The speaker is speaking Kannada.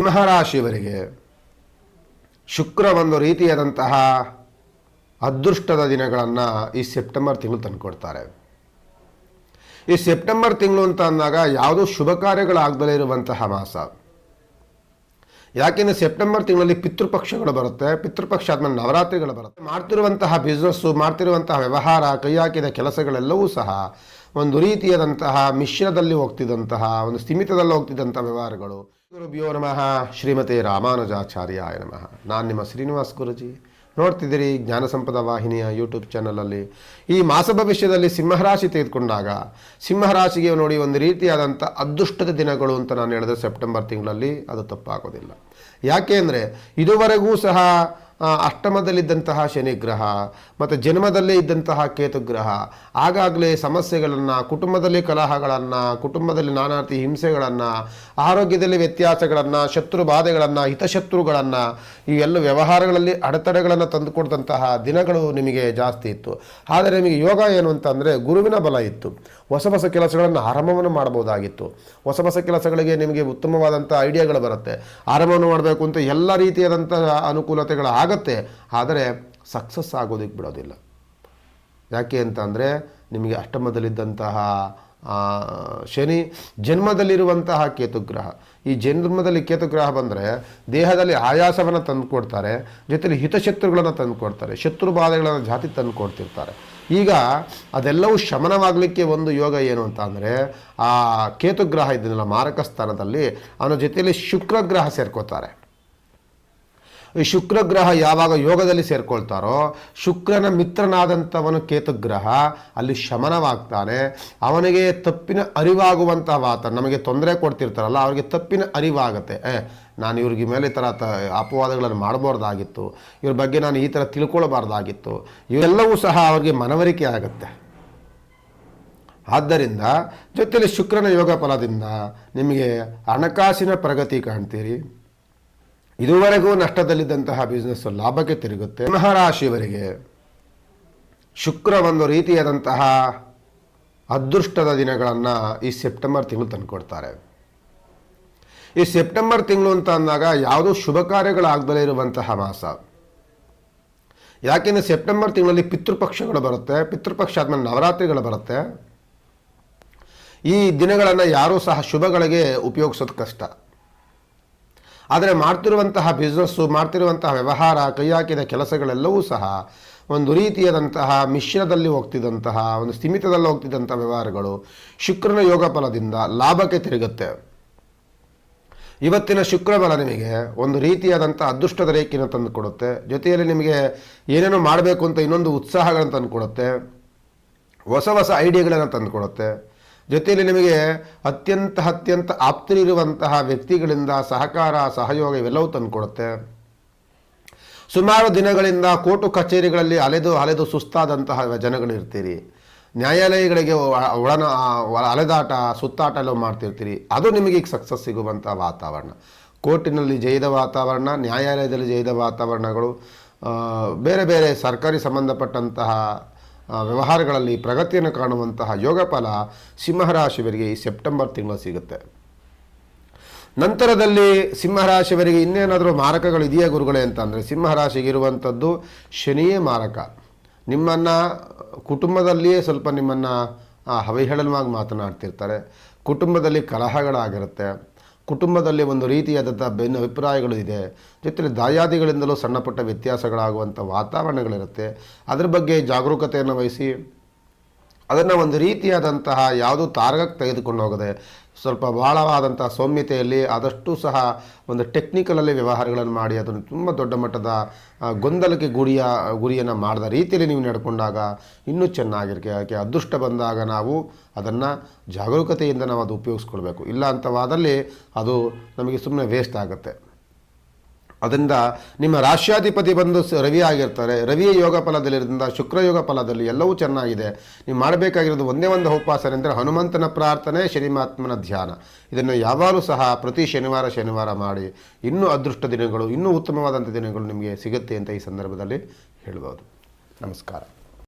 ಸಿಂಹರಾಶಿಯವರಿಗೆ ಶುಕ್ರ ಒಂದು ರೀತಿಯಾದಂತಹ ಅದೃಷ್ಟದ ದಿನಗಳನ್ನು ಈ ಸೆಪ್ಟೆಂಬರ್ ತಿಂಗಳು ತಂದುಕೊಡ್ತಾರೆ ಈ ಸೆಪ್ಟೆಂಬರ್ ತಿಂಗಳು ಅಂತ ಅಂದಾಗ ಯಾವುದೋ ಶುಭ ಕಾರ್ಯಗಳಾಗದಲೇ ಇರುವಂತಹ ಮಾಸ. ಯಾಕೆಂದರೆ ಸೆಪ್ಟೆಂಬರ್ ತಿಂಗಳಲ್ಲಿ ಪಿತೃಪಕ್ಷಗಳು ಬರುತ್ತೆ, ಪಿತೃಪಕ್ಷ ಆದಮೇಲೆ ನವರಾತ್ರಿಗಳು ಬರುತ್ತೆ. ಮಾಡ್ತಿರುವಂತಹ ಬಿಸ್ನೆಸ್ಸು ಮಾಡ್ತಿರುವಂತಹ ವ್ಯವಹಾರ ಕೈ ಹಾಕಿದ ಕೆಲಸಗಳೆಲ್ಲವೂ ಸಹ ಒಂದು ರೀತಿಯಾದಂತಹ ಮಿಶ್ರದಲ್ಲಿ ಹೋಗ್ತಿದ್ದಂತಹ ಒಂದು ಸ್ಥಿಮಿತದಲ್ಲಿ ಹೋಗ್ತಿದ್ದಂಥ ವ್ಯವಹಾರಗಳು. ಗುರುಭ್ಯೋ ನಮಃ. ಶ್ರೀಮತಿ ರಾಮಾನುಜಾಚಾರ್ಯಾಯ ನಮಃ. ನಾನು ನಿಮ್ಮ ಶ್ರೀನಿವಾಸ್ ಗುರುಜಿ. ನೋಡ್ತಿದ್ದೀರಿ ಜ್ಞಾನ ಸಂಪದ ವಾಹಿನಿಯ ಯೂಟ್ಯೂಬ್ ಚಾನಲಲ್ಲಿ ಈ ಮಾಸ ಭವಿಷ್ಯದಲ್ಲಿ ಸಿಂಹರಾಶಿ ತೆಗೆದುಕೊಂಡಾಗ ಸಿಂಹರಾಶಿಗೆ ನೋಡಿ ಒಂದು ರೀತಿಯಾದಂಥ ಅದೃಷ್ಟದ ದಿನಗಳು ಅಂತ ನಾನು ಹೇಳಿದ್ರೆ ಸೆಪ್ಟೆಂಬರ್ ತಿಂಗಳಲ್ಲಿ ಅದು ತಪ್ಪಾಗೋದಿಲ್ಲ. ಯಾಕೆ ಅಂದರೆ, ಇದುವರೆಗೂ ಸಹ ಅಷ್ಟಮದಲ್ಲಿದ್ದಂತಹ ಶನಿಗ್ರಹ ಮತ್ತು ಜನ್ಮದಲ್ಲೇ ಇದ್ದಂತಹ ಕೇತುಗ್ರಹ, ಆಗಾಗಲೇ ಸಮಸ್ಯೆಗಳನ್ನು, ಕುಟುಂಬದಲ್ಲಿ ಕಲಹಗಳನ್ನು, ಕುಟುಂಬದಲ್ಲಿ ನಾನಾ ರೀತಿ ಹಿಂಸೆಗಳನ್ನು, ಆರೋಗ್ಯದಲ್ಲಿ ವ್ಯತ್ಯಾಸಗಳನ್ನು, ಶತ್ರು ಬಾಧೆಗಳನ್ನು, ಹಿತಶತ್ರುಗಳನ್ನು ಎಲ್ಲ ವ್ಯವಹಾರಗಳಲ್ಲಿ ಅಡೆತಡೆಗಳನ್ನು ತಂದುಕೊಡ್ದಂತಹ ದಿನಗಳು ನಿಮಗೆ ಜಾಸ್ತಿ ಇತ್ತು. ಆದರೆ ನಿಮಗೆ ಯೋಗ ಏನು ಅಂತಂದರೆ ಗುರುವಿನ ಬಲ ಇತ್ತು. ಹೊಸ ಹೊಸ ಕೆಲಸಗಳನ್ನು ಆರಂಭವನ್ನು ಮಾಡಬಹುದಾಗಿತ್ತು. ಹೊಸ ಹೊಸ ಕೆಲಸಗಳಿಗೆ ನಿಮಗೆ ಉತ್ತಮವಾದಂಥ ಐಡಿಯಾಗಳು ಬರುತ್ತೆ. ಆರಂಭವನ್ನು ಮಾಡಬೇಕು ಅಂತ ಎಲ್ಲ ರೀತಿಯಾದಂಥ ಅನುಕೂಲತೆಗಳು ಆಗತ್ತೆ. ಆದರೆ ಸಕ್ಸಸ್ ಆಗೋದಕ್ಕೆ ಬಿಡೋದಿಲ್ಲ. ಯಾಕೆ ಅಂತಂದರೆ ನಿಮಗೆ ಅಷ್ಟಮದಲ್ಲಿದ್ದಂತಹ ಶನಿ ಜನ್ಮದಲ್ಲಿರುವಂತಹ ಕೇತುಗ್ರಹ. ಈ ಜನ್ಮದಲ್ಲಿ ಕೇತುಗ್ರಹ ಬಂದರೆ ದೇಹದಲ್ಲಿ ಆಯಾಸವನ್ನು ತಂದುಕೊಡ್ತಾರೆ ಜೊತೆಲಿ ಹಿತಶತ್ರುಗಳನ್ನು ತಂದುಕೊಡ್ತಾರೆ ಶತ್ರು ಬಾಧೆಗಳನ್ನು ಜಾತಿ ತಂದು ಕೊಡ್ತಿರ್ತಾರೆ. ಈಗ ಅದೆಲ್ಲವೂ ಶಮನವಾಗಲಿಕ್ಕೆ ಒಂದು ಯೋಗ ಏನು ಅಂತ ಅಂದರೆ, ಆ ಕೇತುಗ್ರಹ ಇದನ್ನೆಲ್ಲ ಮಾರಕ ಸ್ಥಾನದಲ್ಲಿ ಅವನ ಜೊತೆಯಲ್ಲಿ ಶುಕ್ರಗ್ರಹ ಸೇರ್ಕೋತಾರೆ. ಈ ಶುಕ್ರಗ್ರಹ ಯಾವಾಗ ಯೋಗದಲ್ಲಿ ಸೇರ್ಕೊಳ್ತಾರೋ, ಶುಕ್ರನ ಮಿತ್ರನಾದಂಥವನು ಕೇತುಗ್ರಹ, ಅಲ್ಲಿ ಶಮನವಾಗ್ತಾನೆ. ಅವನಿಗೆ ತಪ್ಪಿನ ಅರಿವಾಗುವಂಥ ವಾತ ನಮಗೆ ತೊಂದರೆ ಕೊಡ್ತಿರ್ತಾರಲ್ಲ, ಅವರಿಗೆ ತಪ್ಪಿನ ಅರಿವಾಗುತ್ತೆ. ನಾನು ಇವ್ರಿಗೆ ಮೇಲೆ ಈ ಥರ ಅಪವಾದಗಳನ್ನು ಮಾಡಬಾರ್ದಾಗಿತ್ತು. ಇವ್ರ ಬಗ್ಗೆ ನಾನು ಈ ಥರ ತಿಳ್ಕೊಳ್ಬಾರ್ದಾಗಿತ್ತು. ಇವೆಲ್ಲವೂ ಸಹ ಅವ್ರಿಗೆ ಮನವರಿಕೆ ಆಗುತ್ತೆ. ಆದ್ದರಿಂದ ಜೊತೆಯಲ್ಲಿ ಶುಕ್ರನ ಯೋಗ ಫಲದಿಂದ ನಿಮಗೆ ಹಣಕಾಸಿನ ಪ್ರಗತಿ ಕಾಣ್ತೀರಿ. ಇದುವರೆಗೂ ನಷ್ಟದಲ್ಲಿದ್ದಂತಹ ಬಿಸ್ನೆಸ್ ಲಾಭಕ್ಕೆ ತಿರುಗುತ್ತೆ. ಮಹಾರಾಶಿಯವರಿಗೆ ಶುಕ್ರ ಒಂದು ರೀತಿಯಾದಂತಹ ಅದೃಷ್ಟದ ದಿನಗಳನ್ನು ಈ ಸೆಪ್ಟೆಂಬರ್ ತಿಂಗಳು ತಂದುಕೊಡ್ತಾರೆ ಈ ಸೆಪ್ಟೆಂಬರ್ ತಿಂಗಳು ಅಂತ ಅಂದಾಗ ಯಾವುದೂ ಶುಭ ಕಾರ್ಯಗಳಾಗದಲೇ ಇರುವಂತಹ ಮಾಸ. ಯಾಕೆಂದರೆ ಸೆಪ್ಟೆಂಬರ್ ತಿಂಗಳಲ್ಲಿ ಪಿತೃಪಕ್ಷಗಳು ಬರುತ್ತೆ. ಪಿತೃಪಕ್ಷ ಆದಮೇಲೆ ನವರಾತ್ರಿಗಳು ಬರುತ್ತೆ. ಈ ದಿನಗಳನ್ನು ಯಾರೂ ಸಹ ಶುಭಗಳಿಗೆ ಉಪಯೋಗಿಸೋದು ಕಷ್ಟ. ಆದರೆ ಮಾಡ್ತಿರುವಂತಹ ಬಿಸ್ನೆಸ್ಸು ಮಾಡ್ತಿರುವಂತಹ ವ್ಯವಹಾರ, ಕೈ ಹಾಕಿದ ಕೆಲಸಗಳೆಲ್ಲವೂ ಸಹ ಒಂದು ರೀತಿಯಾದಂತಹ ಮಿಶ್ರದಲ್ಲಿ ಹೋಗ್ತಿದ್ದಂತಹ, ಒಂದು ಸ್ಥಿಮಿತದಲ್ಲಿ ಹೋಗ್ತಿದ್ದಂಥ ವ್ಯವಹಾರಗಳು ಶುಕ್ರನ ಯೋಗ ಫಲದಿಂದ ಲಾಭಕ್ಕೆ ತಿರುಗುತ್ತೆ. ಇವತ್ತಿನ ಶುಕ್ರ ಬಲ ನಿಮಗೆ ಒಂದು ರೀತಿಯಾದಂಥ ಅದೃಷ್ಟದ ರೇಖೆಯನ್ನು ತಂದು ಕೊಡುತ್ತೆ. ಜೊತೆಯಲ್ಲಿ ನಿಮಗೆ ಏನೇನೋ ಮಾಡಬೇಕು ಅಂತ ಇನ್ನೊಂದು ಉತ್ಸಾಹಗಳನ್ನು ತಂದು ಕೊಡುತ್ತೆ. ಹೊಸ ಹೊಸ ಐಡಿಯಾಗಳನ್ನು ತಂದು ಕೊಡುತ್ತೆ. ಜೊತೆಯಲ್ಲಿ ನಿಮಗೆ ಅತ್ಯಂತ ಅತ್ಯಂತ ಆಪ್ತರಿರುವಂತಹ ವ್ಯಕ್ತಿಗಳಿಂದ ಸಹಕಾರ, ಸಹಯೋಗ ಇವೆಲ್ಲವೂ ತಂದುಕೊಡುತ್ತೆ. ಸುಮಾರು ದಿನಗಳಿಂದ ಕೋರ್ಟು ಕಚೇರಿಗಳಲ್ಲಿ ಅಲೆದು ಅಲೆದು ಸುಸ್ತಾದಂತಹ ಜನಗಳಿರ್ತೀರಿ. ನ್ಯಾಯಾಲಯಗಳಿಗೆ ಒಳನ ಒಳ- ಅಲೆದಾಟ, ಸುತ್ತಾಟ ಎಲ್ಲ ಮಾಡ್ತಿರ್ತೀರಿ. ಅದು ನಿಮಗೆ ಈಗ ಸಕ್ಸಸ್ ಸಿಗುವಂಥ ವಾತಾವರಣ. ಕೋರ್ಟಿನಲ್ಲಿ ಜಯದ ವಾತಾವರಣ, ನ್ಯಾಯಾಲಯದಲ್ಲಿ ಜಯದ ವಾತಾವರಣಗಳು ಬೇರೆ ಬೇರೆ ಸರ್ಕಾರಿ ಸಂಬಂಧಪಟ್ಟಂತಹ ವ್ಯವಹಾರಗಳಲ್ಲಿ ಪ್ರಗತಿಯನ್ನು ಕಾಣುವಂತಹ ಯೋಗ ಫಲ ಸಿಂಹರಾಶಿಯವರಿಗೆ ಈ ಸೆಪ್ಟೆಂಬರ್ ತಿಂಗಳು ಸಿಗುತ್ತೆ. ನಂತರದಲ್ಲಿ ಸಿಂಹರಾಶಿಯವರಿಗೆ ಇನ್ನೇನಾದರೂ ಮಾರಕಗಳು ಇದೆಯಾ ಗುರುಗಳೇ ಸಿಂಹರಾಶಿಗೆ ಇರುವಂಥದ್ದು ಶನಿಯೇ ಮಾರಕ. ನಿಮ್ಮನ್ನು, ಕುಟುಂಬದಲ್ಲಿಯೇ ಸ್ವಲ್ಪ ನಿಮ್ಮನ್ನು ಅವಹೇಳನವಾಗಿ ಮಾತನಾಡ್ತಿರ್ತಾರೆ. ಕುಟುಂಬದಲ್ಲಿ ಕಲಹಗಳಾಗಿರುತ್ತೆ. ಕುಟುಂಬದಲ್ಲಿ ಒಂದು ರೀತಿಯಾದಂಥ ಭಿನ್ನ ಅಭಿಪ್ರಾಯಗಳು ಇದೆ. ಜೊತೆಗೆ ದಾಯಾದಿಗಳಿಂದಲೂ ಸಣ್ಣಪುಟ್ಟ ವ್ಯತ್ಯಾಸಗಳಾಗುವಂಥ ವಾತಾವರಣಗಳಿರುತ್ತೆ. ಅದ್ರ ಬಗ್ಗೆ ಜಾಗರೂಕತೆಯನ್ನು ವಹಿಸಿ, ಅದನ್ನು ಒಂದು ರೀತಿಯಾದಂತಹ ಯಾವುದೂ ತಾರಕಕ್ಕೆ ತೆಗೆದುಕೊಂಡು ಹೋಗದೆ ಸ್ವಲ್ಪ ಬಹಳವಾದಂಥ ಸೌಮ್ಯತೆಯಲ್ಲಿ ಆದಷ್ಟು ಸಹ ಒಂದು ಟೆಕ್ನಿಕಲಲ್ಲಿ ವ್ಯವಹಾರಗಳನ್ನು ಮಾಡಿ ಅದನ್ನು ತುಂಬ ದೊಡ್ಡ ಮಟ್ಟದ ಗೊಂದಲಕ್ಕೆ ಗುರಿಯ, ಗುರಿಯನ್ನು ಮಾಡಿದ ರೀತಿಯಲ್ಲಿ ನೀವು ನಡ್ಕೊಂಡಾಗ ಇನ್ನೂ ಚೆನ್ನಾಗಿರುತ್ತೆ ಯಾಕೆ ಅದೃಷ್ಟ ಬಂದಾಗ ನಾವು ಅದನ್ನು ಜಾಗರೂಕತೆಯಿಂದ ನಾವು ಅದು ಉಪಯೋಗಿಸ್ಕೊಳ್ಬೇಕು. ಇಲ್ಲ ಅಂತವಾದಲ್ಲಿ ಅದು ನಮಗೆ ಸುಮ್ಮನೆ ವೇಸ್ಟ್ ಆಗುತ್ತೆ. ಅದರಿಂದ ನಿಮ್ಮ ರಾಶ್ಯಾಧಿಪತಿ ಬಂದು ರವಿ ಆಗಿರ್ತಾರೆ, ರವಿಯ ಯೋಗ ಫಲದಲ್ಲಿರೋದ್ರಿಂದ ಶುಕ್ರ ಯೋಗ ಫಲದಲ್ಲಿ ಎಲ್ಲವೂ ಚೆನ್ನಾಗಿದೆ. ನೀವು ಮಾಡಬೇಕಾಗಿರೋದು ಒಂದೇ ಒಂದು ಉಪಾಸನೆ ಅಂದರೆ ಹನುಮಂತನ ಪ್ರಾರ್ಥನೆ ಶನಿಮಾತ್ಮನ ಧ್ಯಾನ. ಇದನ್ನು ಯಾವಾಗಲೂ ಸಹ ಪ್ರತಿ ಶನಿವಾರ ಶನಿವಾರ ಮಾಡಿ. ಇನ್ನೂ ಅದೃಷ್ಟ ದಿನಗಳು, ಇನ್ನೂ ಉತ್ತಮವಾದಂಥ ದಿನಗಳು ನಿಮಗೆ ಸಿಗುತ್ತೆ ಅಂತ ಈ ಸಂದರ್ಭದಲ್ಲಿ ಹೇಳ್ಬೋದು. ನಮಸ್ಕಾರ.